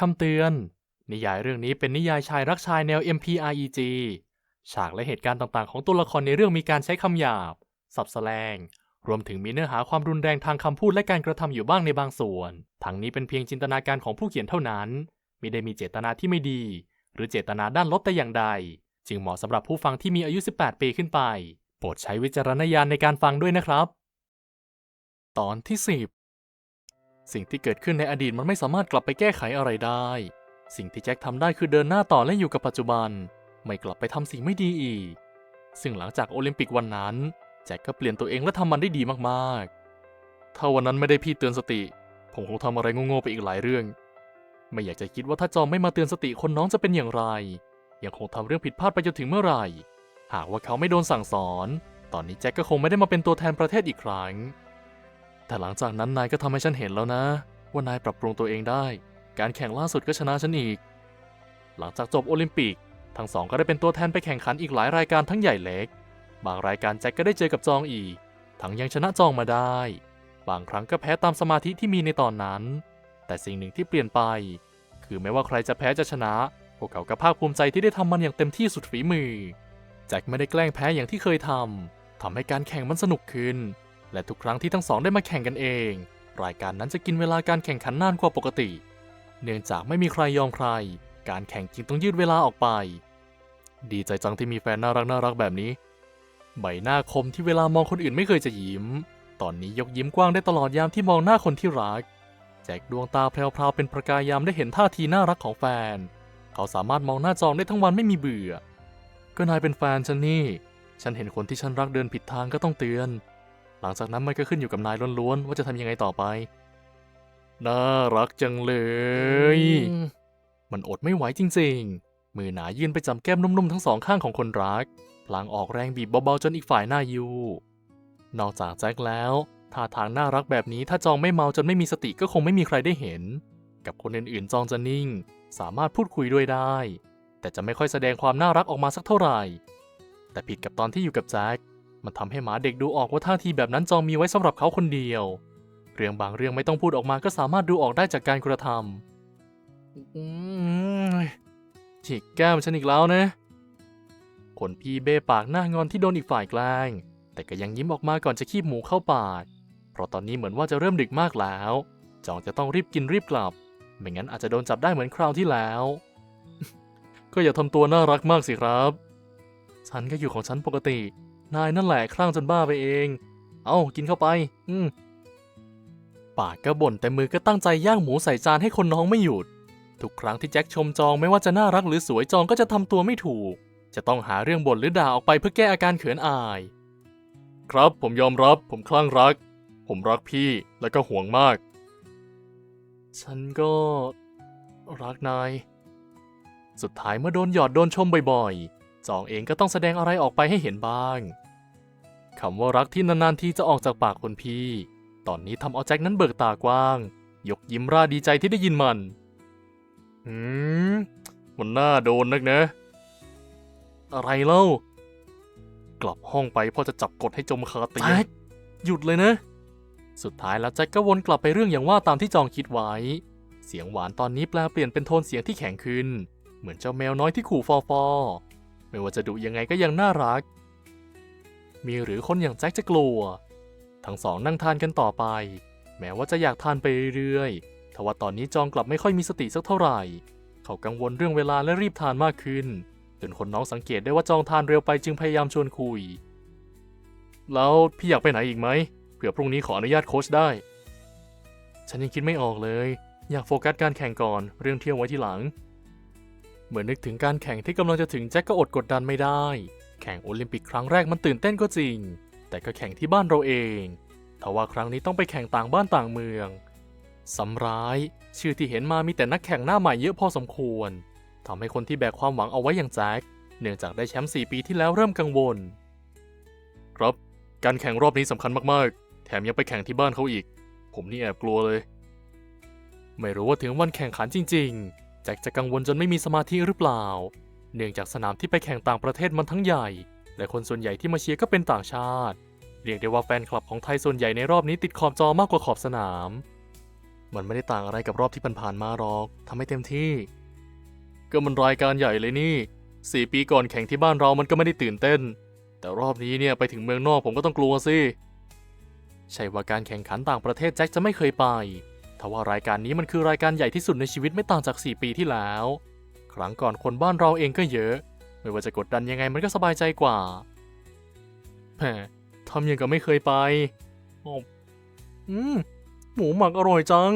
คำเตือน นิยายเรื่องนี้เป็นนิยายชายรักชายแนว MPREG ฉากและเหตุการณ์ต่างๆ ของตัวละครในเรื่องมีการใช้คำหยาบ สับแสลง รวมถึงมีเนื้อหาความรุนแรงทางคำพูดและการกระทำอยู่บ้างในบางส่วน ทั้งนี้เป็นเพียงจินตนาการของผู้เขียนเท่านั้น ไม่ได้มีเจตนาที่ไม่ดี หรือเจตนาด้านลบแต่อย่างใด จึงเหมาะสำหรับผู้ฟังที่มีอายุ 18 ปีขึ้นไป โปรดใช้วิจารณญาณในการฟังด้วยนะครับ ตอนที่ 10 สิ่งที่เกิดขึ้นในอดีตมันไม่สามารถกลับไปแก้ไขอะไรได้ สิ่งที่แจ็คทำได้คือเดินหน้าต่อและอยู่กับปัจจุบัน ไม่กลับไปทำสิ่งไม่ดีอีก ซึ่งหลังจากโอลิมปิกวันนั้น แจ็คก็เปลี่ยนตัวเองและทำมันได้ดีมากๆ ถ้าวันนั้นไม่ได้พี่เตือนสติ ผมคงทำอะไรโง่ๆไปอีกหลายเรื่อง ไม่อยากจะคิดว่าถ้าจอมไม่มาเตือนสติคนน้องจะเป็นอย่างไร ยังคงทำเรื่องผิดพลาดไปจนถึงเมื่อไหร่ หากว่าเขาไม่โดนสั่งสอน ตอนนี้แจ็คก็คงไม่ได้มาเป็นตัวแทนประเทศอีกครั้ง แต่หลังจากนั้นนายก็ทำให้ฉันเห็นแล้วนะ ว่านายปรับปรุงตัวเองได้ การแข่งล่าสุดก็ชนะฉันอีก หลังจากจบโอลิมปิก ทั้งสองก็ได้เป็นตัวแทนไปแข่งขันอีกหลายรายการทั้งใหญ่เล็ก บางรายการแจ็คก็ได้เจอกับจองอีก ทั้งยังชนะจองมาได้ บางครั้งก็แพ้ตามสมาธิที่มีในตอนนั้น แต่สิ่งหนึ่งที่เปลี่ยนไป คือไม่ว่าใครจะแพ้จะชนะ พวกเขาก็ภาคภูมิใจที่ได้ทำมันอย่างเต็มที่สุดฝีมือ แจ็คไม่ได้แกล้งแพ้อย่างที่เคยทำทำให้การแข่งมันสนุกขึ้น และทุกครั้งที่ทั้งสองได้มาแข่งกันเอง รายการนั้นจะกินเวลาการแข่งขันนานกว่าปกติ เนื่องจากไม่มีใครยอมใคร การแข่งจึงต้องยืดเวลาออกไป ดีใจจังที่มีแฟนน่ารักน่ารักแบบนี้ ใบหน้าคมที่เวลามองคนอื่นไม่เคยจะยิ้ม ตอนนี้ยกยิ้มกว้างได้ตลอดยามที่มองหน้าคนที่รัก แจ็คดวงตาแพรวๆเป็นประกายยามได้เห็นท่าทีน่ารักของแฟน เขาสามารถมองหน้าจองได้ทั้งวันไม่มีเบื่อ ก็นายเป็นแฟนฉันนี่ ฉันเห็นคนที่ฉันรักเดินผิดทางก็ต้องเตือน หลังจากนั้นมันก็ขึ้นอยู่กับนายล้วนๆว่าจะทำยังไงต่อไป น่ารักจังเลย มันอดไม่ไหวจริงๆ มือหนายื่นไปจำแก้มนุ่มๆทั้งสองข้างของคนรัก พลางออกแรงบีบเบาๆจนอีกฝ่ายหน้ายูนอกจากแจ็คแล้วท่าทางน่ารักแบบนี้ถ้าจองไม่เมาจนไม่มีสติก็คงไม่มีใครได้เห็น กับคนอื่นๆจองจะนิ่ง สามารถพูดคุยด้วยได้ แต่จะไม่ค่อยแสดงความน่ารักออกมาสักเท่าไหร่ แต่ผิดกับตอนที่อยู่กับแจ็ค มันทำให้หมาเด็กดูออกว่าท่าทีแบบนั้นจองมีไว้สำหรับเขาคนเดียว เรื่องบางเรื่องไม่ต้องพูดออกมาก็สามารถดูออกได้จากการกระทำฉีกแก้มฉันอีกแล้วนะ คนพี่เบ้ปากหน้างอนที่โดนอีกฝ่ายแกล้ง แต่ก็ยังยิ้มออกมาก่อนจะคีบหมูเข้าปาก เพราะตอนนี้เหมือนว่าจะเริ่มดึกมากแล้ว จองจะต้องรีบกินรีบกลับ ไม่งั้นอาจจะโดนจับได้เหมือนคราวที่แล้ว ก็อย่าทำตัวน่ารักมากสิครับ ฉันก็อยู่ของฉันปกติ นายนั่นแหละคลั่งจนบ้าไปเอง เอากินเข้าไป อืมปากก็บ่นแต่มือก็ตั้งใจย่างหมูใส่จานให้คนน้องไม่หยุด ทุกครั้งที่แจ็คชมจองไม่ว่าจะน่ารักหรือสวยจองก็จะทำตัวไม่ถูก จะต้องหาเรื่องบ่นหรือด่าออกไปเพื่อแก้อาการเขินอาย ครับผมยอมรับ ผมคลั่งรัก ผมรักพี่และก็ห่วงมาก ฉันก็ รักนาย สุดท้ายเมื่อโดนหยอดโดนชมบ่อยๆ จองเองก็ต้องแสดงอะไรออกไปให้เห็นบ้าง คำว่ารักที่นานๆทีจะออกจากปากคนพี่ ตอนนี้ทำเอาแจ็คนั้นเบิกตากว้าง ยกยิ้มร่าดีใจที่ได้ยินมัน หืม มันน่าโดนนักนะ อะไรเล่า กลับห้องไปพ่อจะจับกดให้จมคาเตียงหยุดเลยนะ สุดท้ายแล้วแจ็คก็วนกลับไปเรื่องอย่างว่าตามที่จองคิดไว้ เสียงหวานตอนนี้แปลเปลี่ยนเป็นโทนเสียงที่แข็งขึ้น เหมือนเจ้าแมวน้อยที่ขู่ฟอฟอไม่ว่าจะดุยังไงก็ยังน่ารัก มีหรือคนอย่างแจ็คจะกลัว ทั้งสองนั่งทานกันต่อไป แม้ว่าจะอยากทานไปเรื่อยๆทว่าตอนนี้จองกลับไม่ค่อยมีสติสักเท่าไหร่ เขากังวลเรื่องเวลาและรีบทานมากขึ้น จนคนน้องสังเกตได้ว่าจองทานเร็วไปจึงพยายามชวนคุย แล้วพี่อยากไปไหนอีกไหมเผื่อพรุ่งนี้ขออนุญาตโค้ชได้ ฉันยังคิดไม่ออกเลย อยากโฟกัสการแข่งก่อนเรื่องเที่ยวไว้ทีหลัง เหมือนนึกถึงการแข่งที่กำลังจะถึงแจ็คก็อดกดดันไม่ได้ แข่งโอลิมปิกครั้งแรกมันตื่นเต้นก็จริง แต่ก็แข่งที่บ้านเราเองทว่าครั้งนี้ต้องไปแข่งต่างบ้านต่างเมืองสำร้าย ชื่อที่เห็นมามีแต่นักแข่งหน้าใหม่เยอะพอสมควรทำให้คนที่แบกความหวังเอาไว้อย่างแจ็คเนื่องจากได้แชมป์4ปีที่แล้วเริ่มกังวล ครับ การแข่งรอบนี้สำคัญมากๆ แถมยังไปแข่งที่บ้านเขาอีก ผมนี่แอบกลัวเลย ไม่รู้ว่าถึงวันแข่งขันจริง ๆ แจ็คจะกังวลจนไม่มีสมาธิหรือเปล่า เนื่องจากสนามที่ไปแข่งต่างประเทศมันทั้งใหญ่ และคนส่วนใหญ่ที่มาเชียร์ก็เป็นต่างชาติ เรียกได้ว่าแฟนคลับของไทยส่วนใหญ่ในรอบนี้ติดขอบจอมากกว่าขอบสนาม มันไม่ได้ต่างอะไรกับรอบที่ผ่านๆมาหรอกทำให้เต็มที่ ก็มันรายการใหญ่เลยนี่สี่ปีก่อนแข่งที่บ้านเรามันก็ไม่ได้ตื่นเต้น แต่รอบนี้เนี่ยไปถึงเมืองนอกผมก็ต้องกลัวสิใช่ว่าการแข่งขันต่างประเทศแจ็คจะไม่เคยไปทว่ารายการนี้มันคือรายการใหญ่ที่สุดในชีวิตไม่ต่างจาก 4 ปีที่แล้ว ครั้งก่อนคนบ้านเราเองก็เยอะ ไม่ว่าจะกดดันยังไงมันก็สบายใจกว่าแหมทำยังกับไม่เคยไปอบอืม หมูหมักอร่อยจัง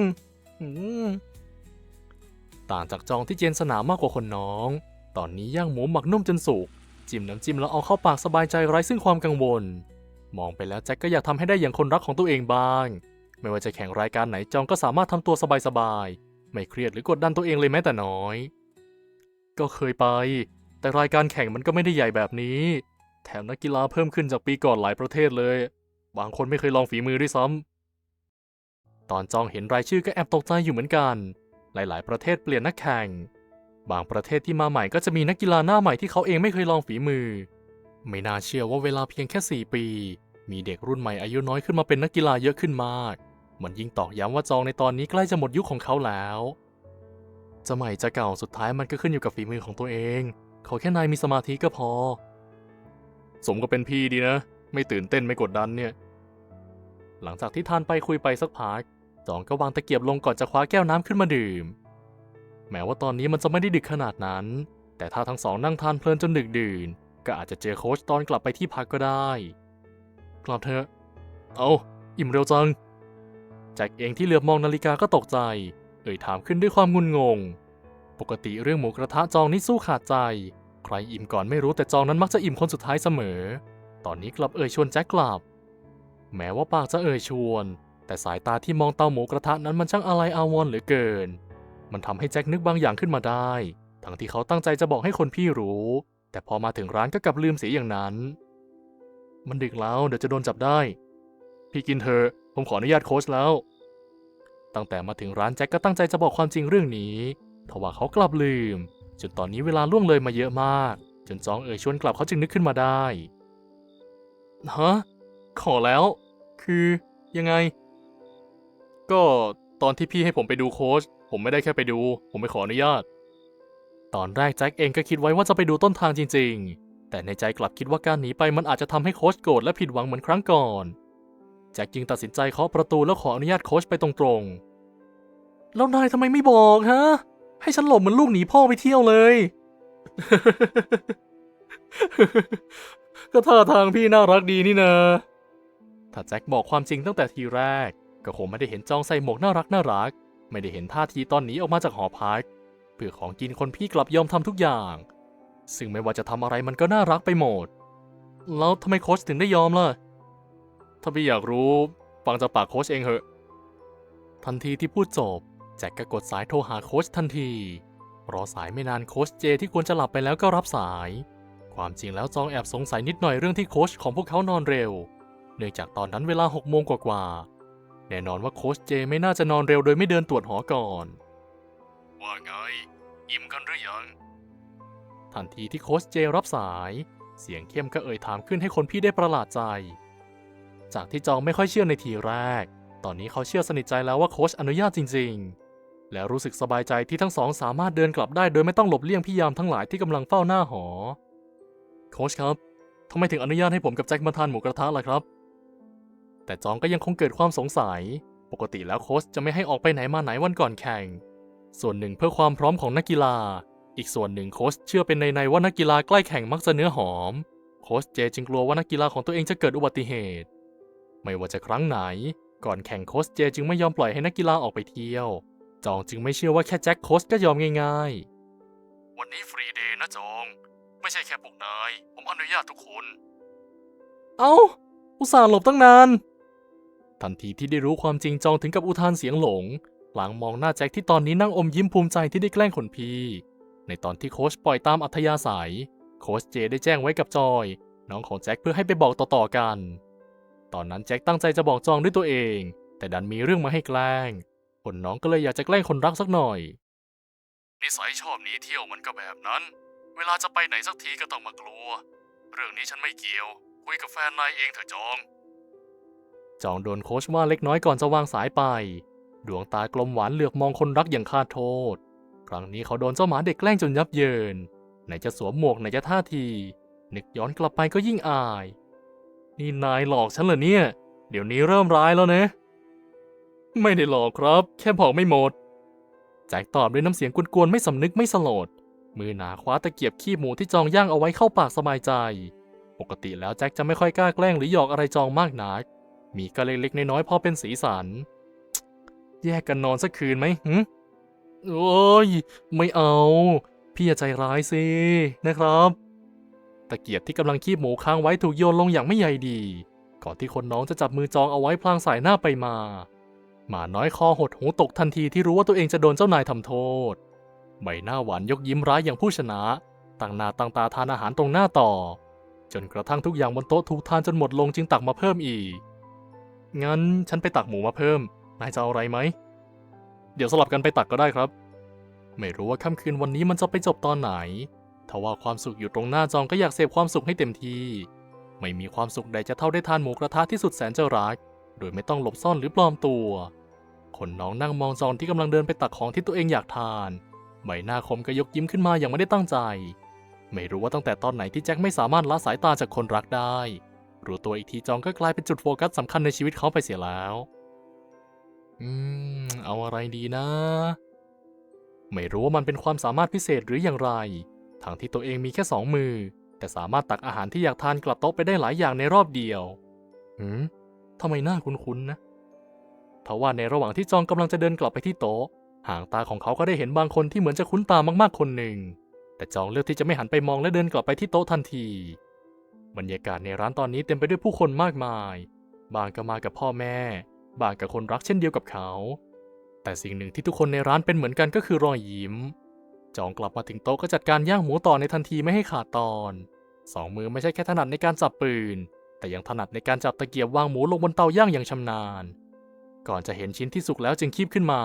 อืม ต่างจากจองที่เจนสนามมากกว่าคนน้อง ตอนนี้ย่างหมูหมักนุ่มจนสุก จิ้มน้ำจิ้มแล้วเอาเข้าปากสบายใจไร้ซึ่งความกังวล มองไปแล้วแจ็คก็อยากทำให้ได้อย่างคนรักของตัวเองบ้าง ไม่ว่าจะแข่งรายการไหนจองก็สามารถทำตัวสบายๆ ไม่เครียดหรือกดดันตัวเองเลยแม้แต่น้อย ก็เคยไป แต่รายการแข่งมันก็ไม่ได้ใหญ่แบบนี้ แถมนักกีฬาเพิ่มขึ้นจากปีก่อนหลายประเทศเลย บางคนไม่เคยลองฝีมือด้วยซ้ำตอนจองเห็นรายชื่อก็แอบตกใจอยู่เหมือนกัน หลาย ๆ ประเทศเปลี่ยนนักแข่ง บางประเทศที่มาใหม่ก็จะมีนักกีฬาหน้าใหม่ที่เขาเองไม่เคยลองฝีมือ ไม่น่าเชื่อว่าเวลาเพียงแค่ 4 ปี มีเด็กรุ่นใหม่อายุน้อยขึ้นมาเป็นนักกีฬาเยอะขึ้นมาก มันยิ่งตอกย้ำว่าจองในตอนนี้ใกล้จะหมดยุคของเขาแล้ว จะใหม่จะเก่าสุดท้ายมันก็ขึ้นอยู่กับฝีมือของตัวเอง ขอแค่นายมีสมาธิก็พอ สมก็เป็นพี่ดีนะ ไม่ตื่นเต้นไม่กดดันเนี่ย หลังจากที่ทานไปคุยไปสักพักจองก็วางตะเกียบลงก่อนจะคว้าแก้วน้ำขึ้นมาดื่ม แม้ว่าตอนนี้มันจะไม่ได้ดึกขนาดนั้น แต่ถ้าทั้งสองนั่งทานเพลินจนดึกดื่น ก็อาจจะเจอโค้ชตอนกลับไปที่พักก็ได้ กลับเถอะ เอา อิ่มเร็วจัง แจ็คเองที่เหลือบมองนาฬิกาก็ตกใจ เอ่ยถามขึ้นด้วยความงุนงง ปกติเรื่องหมูกระทะจองนี่สู้ขาดใจ ใครอิ่มก่อนไม่รู้แต่จองนั้นมักจะอิ่มคนสุดท้ายเสมอ ตอนนี้กลับเอ่ยชวนแจ็คกลับ แม้ว่าปากจะเอ่ยชวน แต่สายตาที่มองเตาหมูกระทะนั้นมันช่างอะไรอาวรณ์เหลือเกิน มันทำให้แจ็คนึกบางอย่างขึ้นมาได้ ทั้งที่เขาตั้งใจจะบอกให้คนพี่รู้ แต่พอมาถึงร้านก็กลับลืมเสียอย่างนั้น มันดึกแล้วเดี๋ยวจะโดนจับได้ พี่กินเถอะผมขออนุญาตโค้ชแล้ว ตั้งแต่มาถึงร้านแจ็คก็ตั้งใจจะบอกความจริงเรื่องนี้ทว่าเขากลับลืม จนตอนนี้เวลาล่วงเลยมาเยอะมาก จนจองเอ่ยชวนกลับเขาจึงนึกขึ้นมาได้ฮะขอแล้ว คือยังไง ก็ตอนที่พี่ให้ผมไปดูโค้ชผมไม่ได้แค่ไปดู ผมไม่ขออนุญาต ตอนแรกแจ็คเองก็คิดไว้ว่าจะไปดูต้นทางจริง ๆ แต่ในใจกลับคิดว่าการหนีไปมันอาจจะทำให้โค้ชโกรธและผิดหวังเหมือนครั้งก่อน แจ็คจึงตัดสินใจเคาะประตูแล้วขออนุญาตโค้ชไปตรงๆ แล้วนายทำไมไม่บอกฮะ ให้ฉันหลบเหมือนลูกหนีพ่อไปเที่ยวเลย ก็ท่าทางพี่น่ารักดีนี่นะ ถ้าแจ็คบอกความจริงตั้งแต่ทีแรก ก็คงไม่ได้เห็นจองใส่หมวกน่ารักน่ารัก ไม่ได้เห็นท่าทีตอนหนีออกมาจากหอพัก เพื่อของกินคนพี่กลับยอมทำทุกอย่าง ซึ่งไม่ว่าจะทำอะไรมันก็น่ารักไปหมด แล้วทำไมโค้ชถึงได้ยอมล่ะ ถ้าพี่อยากรู้ฟังจากปากโค้ชเองเหอะ ทันทีที่พูดจบ แจ็คก็กดสายโทรหาโค้ชทันที รอสายไม่นานโค้ชเจที่ควรจะหลับไปแล้วก็รับสาย ความจริงแล้วจองแอบสงสัยนิดหน่อยเรื่องที่โค้ชของพวกเขานอนเร็ว เนื่องจากตอนนั้นเวลา6โมงกว่าๆแน่นอนว่าโค้ชเจไม่น่าจะนอนเร็วโดยไม่เดินตรวจหอก่อน ว่าไง อิ่มกันหรือยัง ทันทีที่โค้ชเจรับสาย เสียงเข้มก็เอ่ยถามขึ้นให้คนพี่ได้ประหลาดใจ จากที่จองไม่ค่อยเชื่อในทีแรก ตอนนี้เขาเชื่อสนิทใจแล้วว่าโค้ชอนุญาตจริง ๆ และรู้สึกสบายใจที่ทั้งสองสามารถเดินกลับได้โดยไม่ต้องหลบเลี่ยงพี่ยามทั้งหลายที่กำลังเฝ้าหน้าหอ โค้ชครับทำไมถึงอนุญาตให้ผมกับแจ็คมาทานหมูกระทะล่ะครับ แต่จองก็ยังคงเกิดความสงสัย ปกติแล้วโค้ชจะไม่ให้ออกไปไหนมาไหนวันก่อนแข่ง ส่วนหนึ่งเพื่อความพร้อมของนักกีฬา อีกส่วนหนึ่งโค้ชเชื่อเป็นในในๆว่านักกีฬาใกล้แข่งมักจะเนื้อหอม โค้ชเจจึงกลัวว่านักกีฬาของตัวเองจะเกิดอุบัติเหตุ ไม่ว่าจะครั้งไหน ก่อนแข่งโค้ชเจจึงไม่ยอมปล่อยให้นักกีฬาออกไปเที่ยว จองจึงไม่เชื่อว่าแค่แจ็คโค้ชก็ยอมง่ายๆ วันนี้ฟรีเดย์นะจอง ไม่ใช่แค่พวกนาย ผมอนุญาตทุกคน เอ้า อุตส่าห์หลบตั้งนาน ทันทีที่ได้รู้ความจริงจองถึงกับอุทานเสียงหลง หลังมองหน้าแจ็คที่ตอนนี้นั่งอมยิ้มภูมิใจที่ได้แกล้งคนพี่ ในตอนที่โค้ชปล่อยตามอัธยาศัย โค้ชเจได้แจ้งไว้กับจอย น้องของแจ็คเพื่อให้ไปบอกต่อๆกัน ตอนนั้นแจ็คตั้งใจจะบอกจองด้วยตัวเอง แต่ดันมีเรื่องมาให้แกล้งคนน้องก็เลยอยากจะแกล้งคนรักสักหน่อย นิสัยชอบหนีเที่ยวมันก็แบบนั้น เวลาจะไปไหนสักทีก็ต้องมากลัว เรื่องนี้ฉันไม่เกี่ยว คุยกับแฟนนายเองเถอะจอง จองโดนโค้ชว่าเล็กน้อยก่อนจะวางสายไป ดวงตากลมหวานเหลือกมองคนรักอย่างคาดโทษ ครั้งนี้เขาโดนเจ้าหมาเด็กแกล้งจนยับเยิน ไหนจะสวมหมวกไหนจะท่าที นึกย้อนกลับไปก็ยิ่งอาย นี่นายหลอกฉันเหรอเนี่ย เดี๋ยวนี้เริ่มร้ายแล้วนะ ไม่ได้หลอกครับ แค่บอกไม่หมด แจ็คตอบด้วยน้ำเสียงกวนๆไม่สำนึกไม่สลด มือหนาคว้าตะเกียบขี้หมูที่จองย่างเอาไว้เข้าปากสบายใจ ปกติแล้วแจ็คจะไม่ค่อยกล้าแกล้งหรือหยอกอะไรจองมากนัก มีก็เล็กๆน้อยๆพอเป็นสีสัน แยกกันนอนสักคืนไหมหึโอ้ย ไม่เอา พี่อย่าใจร้ายสินะครับ ตะเกียบที่กำลังคีบหมูค้างไว้ถูกโยนลงอย่างไม่ใยดี ก่อนที่คนน้องจะจับมือจองเอาไว้พลางสายหน้าไปมา หมาน้อยคอหดหูตกทันทีที่รู้ว่าตัวเองจะโดนเจ้านายทำโทษ ใบหน้าหวานยกยิ้มร้ายอย่างผู้ชนะตั้งหน้าตั้งตาทานอาหารตรงหน้าต่อ จนกระทั่งทุกอย่างบนโต๊ะถูกทานจนหมดลงจึงตักมาเพิ่มอีก งั้นฉันไปตักหมูมาเพิ่ม นายจะเอาอะไรไหม เดี๋ยวสลับกันไปตักก็ได้ครับ ไม่รู้ว่าค่ำคืนวันนี้มันจะไปจบตอนไหน ทว่าความสุขอยู่ตรงหน้าจองก็อยากเสพความสุขให้เต็มที่ ไม่มีความสุขใดจะเท่าได้ทานหมูกระทะที่สุดแสนจะรัก โดยไม่ต้องหลบซ่อนหรือปลอมตัว คนน้องนั่งมองจองที่กำลังเดินไปตักของที่ตัวเองอยากทาน ใบหน้าคมก็ยกยิ้มขึ้นมาอย่างไม่ได้ตั้งใจ ไม่รู้ว่าตั้งแต่ตอนไหนที่แจ็คไม่สามารถละสายตาจากคนรักได้ รู้ตัวอีกทีจองก็กลายเป็นจุดโฟกัสสำคัญในชีวิตเขาไปเสียแล้ว อืม เอาอะไรดีนะ ไม่รู้ว่ามันเป็นความสามารถพิเศษหรืออย่างไร ทั้งที่ตัวเองมีแค่สองมือ แต่สามารถตักอาหารที่อยากทานกลับโต๊ะไปได้หลายอย่างในรอบเดียว หืมทำไมหน้าคุ้นๆนะทว่าในระหว่างที่จองกำลังจะเดินกลับไปที่โต๊ะ หางตาของเขาก็ได้เห็นบางคนที่เหมือนจะคุ้นตามากๆคนหนึ่ง แต่จองเลือกที่จะไม่หันไปมองและเดินกลับไปที่โต๊ะทันที บรรยากาศในร้านตอนนี้เต็มไปด้วยผู้คนมากมาย บางก็มากับพ่อแม่ บางกับคนรักเช่นเดียวกับเขา แต่สิ่งหนึ่งที่ทุกคนในร้านเป็นเหมือนกันก็คือรอยยิ้ม จองกลับมาถึงโต๊ะก็จัดการย่างหมูต่อในทันทีไม่ให้ขาดตอนสองมือไม่ใช่แค่ถนัดในการจับปืน แต่ยังถนัดในการจับตะเกียบวางหมูลงบนเตาย่างอย่างชำนาญ ก่อนจะเห็นชิ้นที่สุกแล้วจึงคีบขึ้นมา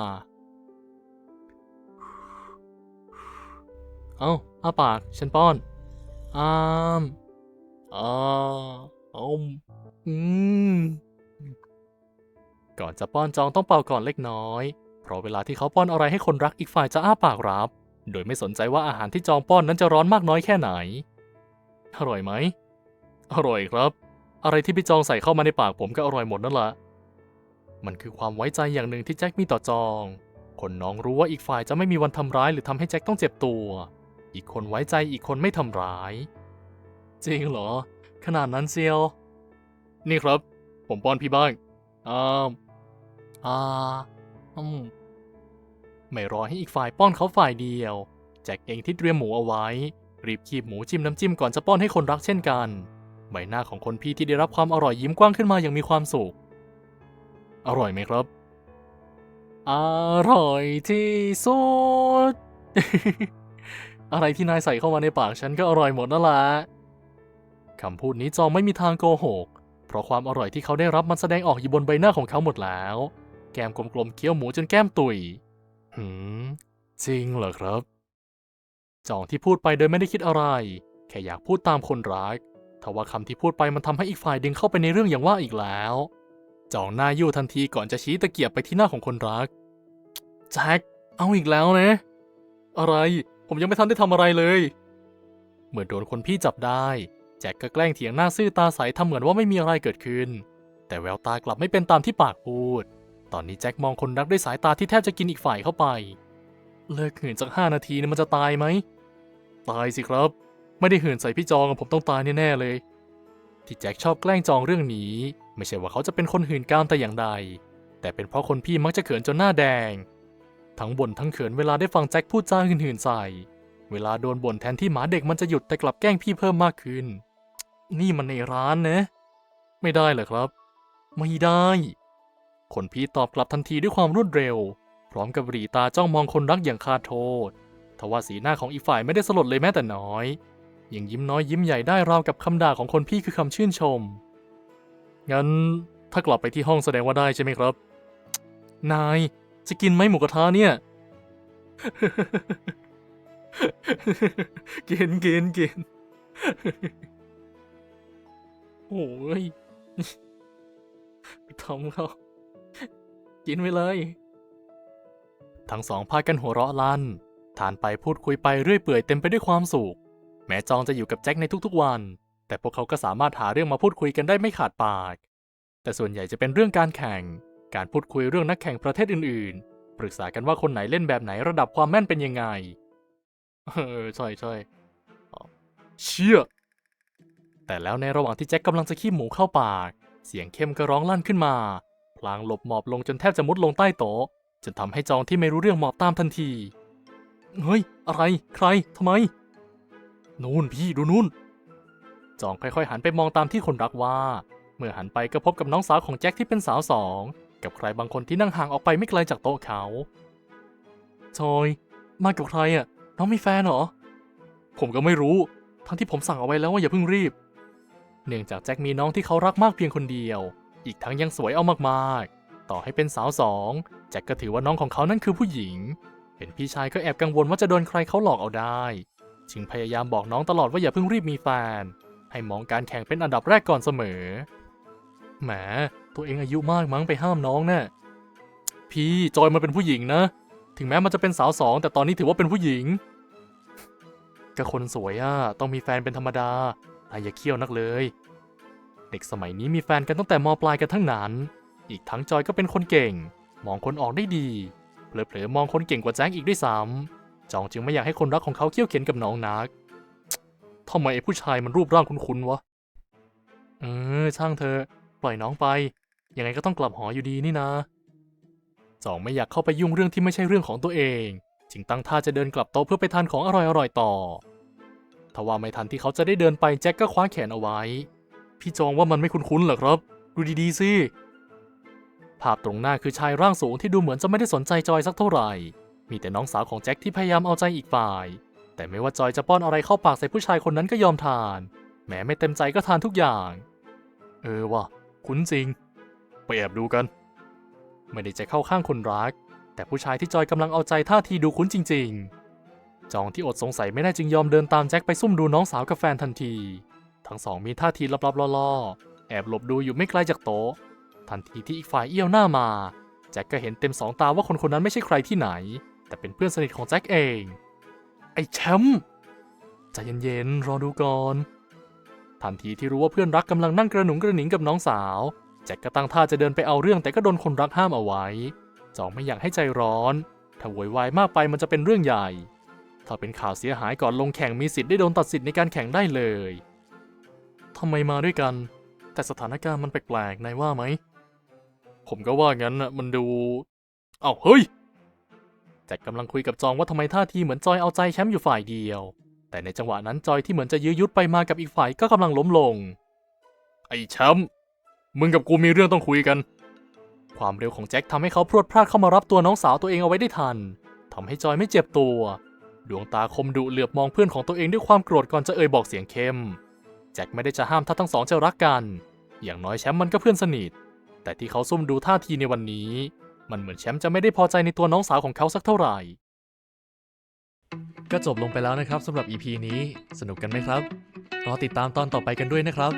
เอ้าอ้าปาก ฉันป้อน อ้ามอ้าอมอืม ก่อนจะป้อนจองต้องเป่าก่อนเล็กน้อย เพราะเวลาที่เขาป้อนอะไรให้คนรักอีกฝ่ายจะอ้าปากรับ โดยไม่สนใจว่าอาหารที่จองป้อนนั้นจะร้อนมากน้อยแค่ไหน อร่อยไหม อร่อยครับ อะไรที่พี่จองใส่เข้ามาในปากผมก็อร่อยหมดนั่นแหละ มันคือความไว้ใจอย่างหนึ่งที่แจ็คมีต่อจอง คนน้องรู้ว่าอีกฝ่ายจะไม่มีวันทำร้ายหรือทำให้แจ็คต้องเจ็บตัว อีกคนไว้ใจอีกคนไม่ทำร้าย จริงเหรอ ขนาดนั้นเซียว นี่ครับ ผมป้อนพี่บ้าง อ้ามอ่าอืม ไม่รอให้อีกฝ่ายป้อนเขาฝ่ายเดียวแจ็คเองที่เตรียมหมูเอาไว้ รีบคีบหมูจิ้มน้ำจิ้มก่อนจะป้อนให้คนรักเช่นกัน ใบหน้าของคนพี่ที่ได้รับความอร่อยยิ้มกว้างขึ้นมาอย่างมีความสุข อร่อยไหมครับ อร่อยที่สุด อะไรที่นายใส่เข้ามาในปากฉันก็อร่อยหมดนั่นแหละคำพูดนี้จอมไม่มีทางโกหก เพราะความอร่อยที่เขาได้รับมันแสดงออกอยู่บนใบหน้าของเขาหมดแล้ว แก้มกลมๆเคี้ยวหมูจนแก้มตุย หืม จริงเหรอครับ จองที่พูดไปโดยไม่ได้คิดอะไร แค่อยากพูดตามคนรักทว่าคำที่พูดไปมันทำให้อีกฝ่ายดึงเข้าไปในเรื่องอย่างว่าอีกแล้ว จองหน้ายู่ทันทีก่อนจะชี้ตะเกียบไปที่หน้าของคนรัก แจ็ค เอาอีกแล้วนะ อะไร ผมยังไม่ทันได้ทำอะไรเลยเมื่อโดนคนพี่จับได้ แจ็คก็แกล้งเถียงหน้าซื่อตาใสทำเหมือนว่าไม่มีอะไรเกิดขึ้น แต่แววตากลับไม่เป็นตามที่ปากพูด ตอนนี้แจ็คมองคนรักด้วยสายตาที่แทบจะกินอีกฝ่ายเข้าไป เลิกหื่นจากห้านาทีเนี่ยมันจะตายไหม ตายสิครับ ไม่ได้หื่นใส่พี่จองผมต้องตายแน่ๆเลย ที่แจ็คชอบแกล้งจองเรื่องนี้ ไม่ใช่ว่าเขาจะเป็นคนหื่นกามแต่อย่างใด แต่เป็นเพราะคนพี่มักจะเขินจนหน้าแดง ทั้งบ่นทั้งเขินเวลาได้ฟังแจ็คพูดจาหื่นๆใส่ เวลาโดนบ่นแทนที่หมาเด็กมันจะหยุดแต่กลับแกล้งพี่เพิ่มมากขึ้น นี่มันในร้านนะ ไม่ได้เหรอครับ ไม่ได้ คนพี่ตอบกลับทันทีด้วยความรวดเร็ว พร้อมกับหรีตาจ้องมองคนรักอย่างคาดโทษทว่าสีหน้าของอีกฝ่ายไม่ได้สลดเลยแม้แต่น้อย ยังยิ้มน้อยยิ้มใหญ่ได้ราวกับคำด่าของคนพี่คือคำชื่นชม งั้นถ้ากลับไปที่ห้องแสดงว่าได้ใช่ไหมครับ นาย จะกินไหมหมูกระทะเนี่ย กินกินกินโอ้ยทำเขา กินไปเลย ทั้งสองพากันหัวเราะลั่น ทานไปพูดคุยไปเรื่อยเปื่อยเต็มไปด้วยความสุข แม้จองจะอยู่กับแจ็คในทุกๆวัน แต่พวกเขาก็สามารถหาเรื่องมาพูดคุยกันได้ไม่ขาดปาก แต่ส่วนใหญ่จะเป็นเรื่องการแข่ง การพูดคุยเรื่องนักแข่งประเทศอื่นๆ ปรึกษากันว่าคนไหนเล่นแบบไหนระดับความแม่นเป็นยังไง เออใช่ใช่เชี่ยแต่แล้วในระหว่างที่แจ็คกำลังจะขี้หมูเข้าปาก เสียงเข้มก็ร้องลั่นขึ้นมา พลางหลบหมอบลงจนแทบจะมุดลงใต้โต๊ะจนทำให้จองที่ไม่รู้เรื่องหมอบตามทันที เฮ้ย อะไร ใครทำไม นู่นพี่ดูนู่น จองค่อยๆ หันไปมองตามที่คนรักว่า เมื่อหันไปก็พบกับน้องสาวของแจ็คที่เป็นสาวสอง กับใครบางคนที่นั่งห่างออกไปไม่ไกลจากโต๊ะเขาจอย มากับใครอะ น้องมีแฟนเหรอ ผมก็ไม่รู้ ทั้งที่ผมสั่งเอาไว้แล้วว่าอย่าเพิ่งรีบ เนื่องจากแจ็คมีน้องที่เขารักมากเพียงคนเดียว อีกทั้งยังสวยเอามากๆ ต่อให้เป็นสาวสองแจ็คก็ถือว่าน้องของเขานั่นคือผู้หญิง เป็นพี่ชายก็แอบกังวลว่าจะโดนใครเขาหลอกเอาได้ จึงพยายามบอกน้องตลอดว่าอย่าเพิ่งรีบมีแฟน ให้มองการแข่งเป็นอันดับแรกก่อนเสมอ แหม ตัวเองอายุมากมั้งไปห้ามน้องน่ะพี่จอยมันเป็นผู้หญิงนะ ถึงแม้มันจะเป็นสาวสองแต่ตอนนี้ถือว่าเป็นผู้หญิงก็คนสวยอะต้องมีแฟนเป็นธรรมดาแต่อย่าเคี่ยวนักเลย ด็กสมัยนี้มีแฟนกันตั้งแต่มปลายกันทั้งนั้น อีกทั้งจอยก็เป็นคนเก่ง มองคนออกได้ดี เผลอๆมองคนเก่งกว่าแจ้งอีกด้วยซ้ำจองจึงไม่อยากให้คนรักของเขาเคี่ยวเข็นกับน้องนักทำไมไอ้ผู้ชายมันรูปร่างคุ้นๆวะ เออช่างเธอ ปล่อยน้องไป ยังไงก็ต้องกลับหออยู่ดีนี่นะจองไม่อยากเข้าไปยุ่งเรื่องที่ไม่ใช่เรื่องของตัวเอง จึงตั้งท่าจะเดินกลับโต๊ะเพื่อไปทานของอร่อยๆต่อทว่าไม่ทันที่เขาจะได้เดินไปแจ็คก็คว้าแขนเอาไว้ พี่จองว่ามันไม่คุ้นๆเหรอครับ ดูดีๆสิภาพตรงหน้าคือชายร่างสูงที่ดูเหมือนจะไม่ได้สนใจจอยสักเท่าไหร่ มีแต่น้องสาวของแจ็คที่พยายามเอาใจอีกฝ่าย แต่ไม่ว่าจอยจะป้อนอะไรเข้าปากใส่ผู้ชายคนนั้นก็ยอมทาน แม้ไม่เต็มใจก็ทานทุกอย่าง เออว่ะ คุ้นจริง ไปแอบดูกัน ไม่ได้จะเข้าข้างคนรัก แต่ผู้ชายที่จอยกำลังเอาใจท่าทีดูคุ้นจริง ๆ จองที่อดสงสัยไม่ได้จึงยอมเดินตามแจ็คไปซุ่มดูน้องสาวกับแฟนทันที ทั้งสองมีท่าทีลับๆล่อๆ แอบหลบดูอยู่ไม่ไกลจากโต๊ะ ทันทีที่อีกฝ่ายเอี้ยวหน้ามา แจ็คก็เห็นเต็มสองตาว่าคนคนนั้นไม่ใช่ใครที่ไหน แต่เป็นเพื่อนสนิทของแจ็คเอง ไอ้แชมป์ใจเย็นๆ รอดูก่อน ทันทีที่รู้ว่าเพื่อนรักกำลังนั่งกระหนุงกระหนิงกับน้องสาว แจ็คก็ตั้งท่าจะเดินไปเอาเรื่องแต่ก็โดนคนรักห้ามเอาไว้ จองไม่อยากให้ใจร้อน ถ้าโวยวายมากไปมันจะเป็นเรื่องใหญ่ ถ้าเป็นข่าวเสียหายก่อนลงแข่งมีสิทธิ์ได้โดนตัดสิทธิ์ในการแข่งได้เลย ทำไมมาด้วยกัน แต่สถานการณ์มันแปลกๆนายว่าไหม ผมก็ว่างั้นน่ะมันดู เอ้าเฮ้ยแจ็คกำลังคุยกับจองว่าทำไมท่าทีเหมือนจอยเอาใจแชมป์อยู่ฝ่ายเดียว แต่ในจังหวะนั้นจอยที่เหมือนจะยื้อยุดไปมากับอีกฝ่ายก็กำลังล้มลง ไอ้แชมป์มึงกับกูมีเรื่องต้องคุยกัน ความเร็วของแจ็คทำให้เขาพรวดพลาดเข้ามารับตัวน้องสาวตัวเองเอาไว้ได้ทันทำให้จอยไม่เจ็บตัว ดวงตาคมดุเหลือบมองเพื่อนของตัวเองด้วยความโกรธก่อนจะเอ่ยบอกเสียงเข้ม จ็คไม่ได้จะห้ามถ้าทั้งสองจะรักกัน อย่างน้อยแชมป์มันก็เพื่อนสนิท แต่ที่เขาซุ่มดูท่าทีในวันนี้ มันเหมือนแชมป์จะไม่ได้พอใจในตัวน้องสาวของเขาสักเท่าไหร่ก็จบลงไปแล้วนะครับสำหรับ EP นี้สนุกกันไหมครับ รอติดตามตอนต่อไปกันด้วยนะครับ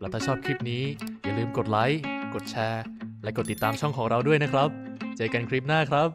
แล้วถ้าชอบคลิปนี้ อย่าลืมกดไลค์ กดแชร์ และกดติดตามช่องของเราด้วยนะครับ เจอกันคลิปหน้าครับ